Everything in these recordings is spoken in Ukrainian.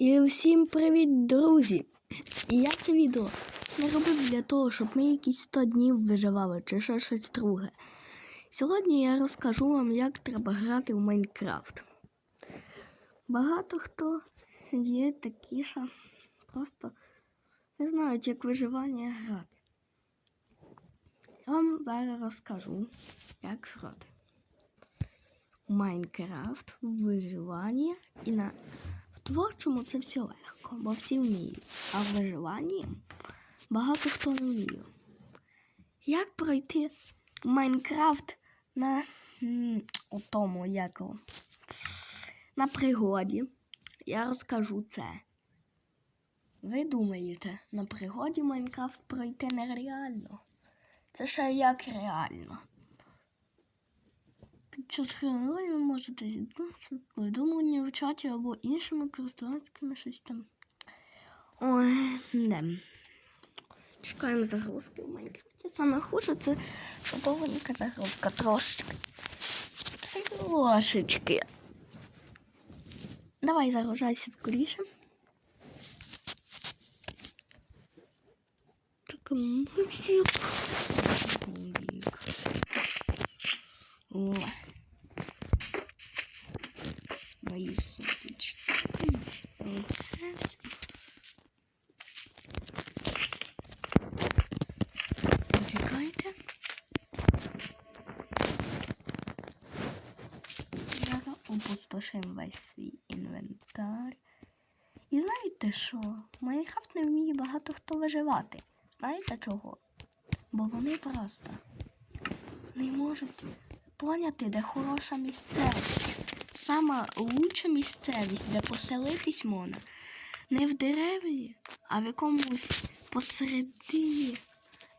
І всім привіт, друзі! Я це відео не робив для того, щоб ми якісь 100 днів виживали чи ще щось друге. Сьогодні я розкажу вам, як треба грати в Майнкрафт. Багато хто є такі, що просто не знають, як виживання грати. Я вам зараз розкажу, як грати. Майнкрафт, виживання і на творчому це все легко, бо всі вміють. А в виживанні багато хто не вміє. Як пройти Майнкрафт на у тому якого? На пригоді? Я розкажу це. Ви думаєте, на пригоді Майнкрафт пройти нереально? Це ще як реально. Під час ви можете зіткнутися повідомлення в чаті або іншими користувацькими щось там. Ой, не. Чекаємо загрузки в Майнкрафті. Саме хуже це довгенька загрузка трошечки. Трошечки. Давай загружайся скоріше. Так. Мультик. О. Мої сумочки. Оце все. Зараз опустошимо весь свій інвентар. І знаєте що? В Майнкрафт не вміє багато хто виживати. Знаєте чого? Бо вони просто не можуть поняти, де хороша місцевість. Сама лучша місцевість, де поселитись можна. Не в дереві, а в якомусь посередині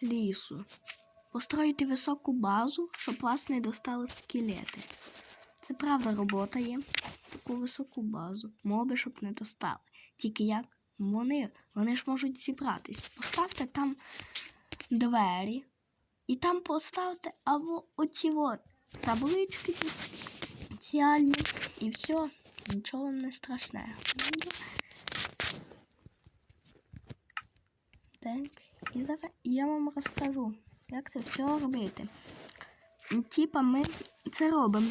лісу. Построїти високу базу, щоб вас не достали скелети. Це правда робота є. Таку високу базу. Моби, щоб не достали. Тільки як вони, вони ж можуть зібратись. Поставте там двері, і там поставте або оці от таблички спеціальні. І все, нічого вам не страшне. Так, і зараз я вам розкажу, як це все робити. Типа ми це робимо.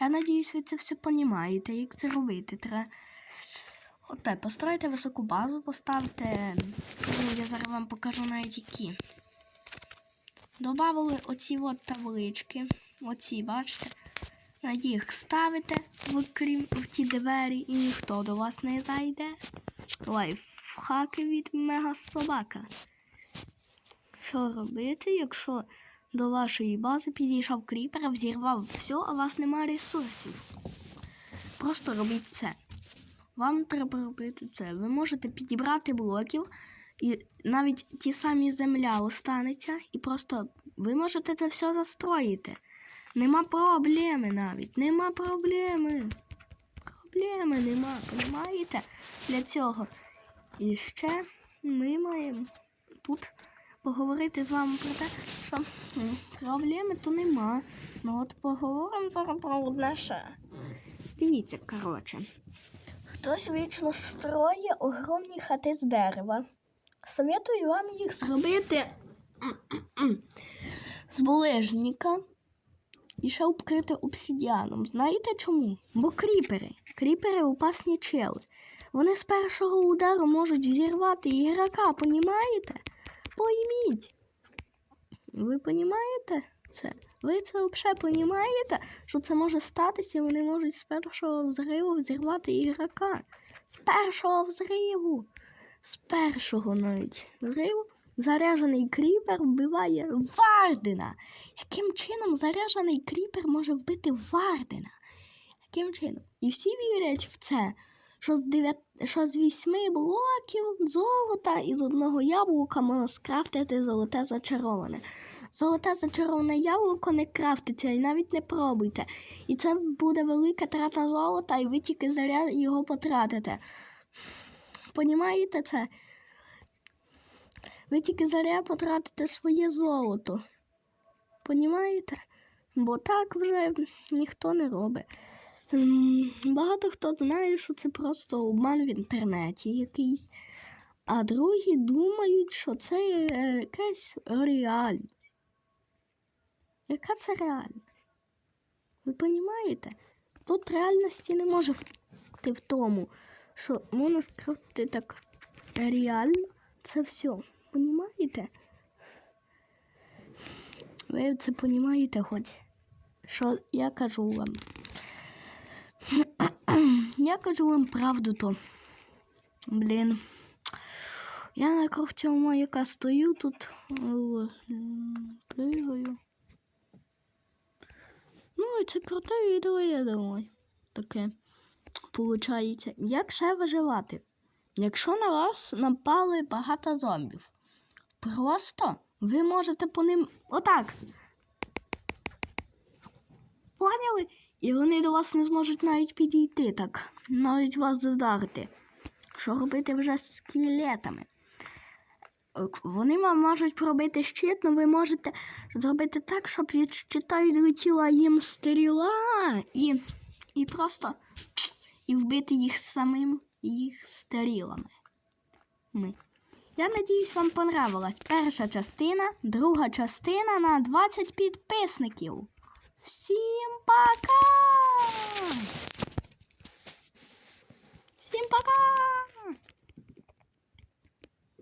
Я надіюсь, ви це все розумієте, як це робити. Треба Оте, постройте високу базу, поставте. Ну, я зараз вам покажу навіть які. Добавили оці от таблички. Оці, бачите? На їх ставите в, крім, в ті двері і ніхто до вас не зайде. Лайфхаки від мега собака. Що робити, якщо до вашої бази підійшов кріпер, взірвав все, а у вас немає ресурсів? Просто робіть це. Вам треба робити це. Ви можете підібрати блоків, і навіть ті самі земля останеться, і просто ви можете це все застроїти. Нема проблеми навіть. Нема проблеми. Проблеми нема, розумієте? Для цього. І ще ми маємо тут поговорити з вами про те, що проблеми то нема. Ну от поговоримо зараз про одне ще. Дивіться, коротше. Хтось вічно строє огромні хати з дерева. Советую вам їх зробити з булежника і ще обкрити обсидіаном. Знаєте чому? Бо кріпери. Кріпери опасні чели. Вони з першого удару можуть взірвати ігрока, понімаєте? Пойміть. Ви понімаєте це? Ви це взагалі понімаєте, що це може статися, вони можуть з першого взриву взірвати ігрока. З першого взриву. З першого навіть взриву заряджений кріпер вбиває Вардена. Яким чином заряджений кріпер може вбити Вардена? Яким чином? І всі вірять в це, що з, дев'ят... що з вісьми блоків золота і з одного яблука можна скрафтити золоте зачароване. Золоте зачароване яблуко не крафтиться і навіть не пробуйте. І це буде велика трата золота, і ви тільки заря його потратите. Понімаєте це? Ви тільки заря потратите своє золото. Понімаєте? Бо так вже ніхто не робить. Багато хто знає, що це просто обман в інтернеті якийсь, а другі думають, що це е, якась реальність. Яка це реальність? Ви розумієте? Тут реальності не може бути в тому, що можна так реально це все. Понімаєте? Ви це понімаєте хоч? Що я кажу вам? Я кажу вам правду то. Блін. Я на цього маяка стою тут. Пригаю. Ну, це круте відео, я думаю. Таке. Получається. Як ще виживати? Якщо на вас напали багато зомбів, просто ви можете по ним отак. Поняли? І вони до вас не зможуть навіть підійти так, навіть вас вдарити. Що робити вже з скелетами? Е, Вони вам можуть пробити щит, але ви можете зробити так, щоб від щита відлетіла їм стріла і, і просто і вбити їх самим їх стрілами. Ми. Я надіюсь, вам понравилась перша частина, друга частина на 20 підписників. Всім пока! Всім пока!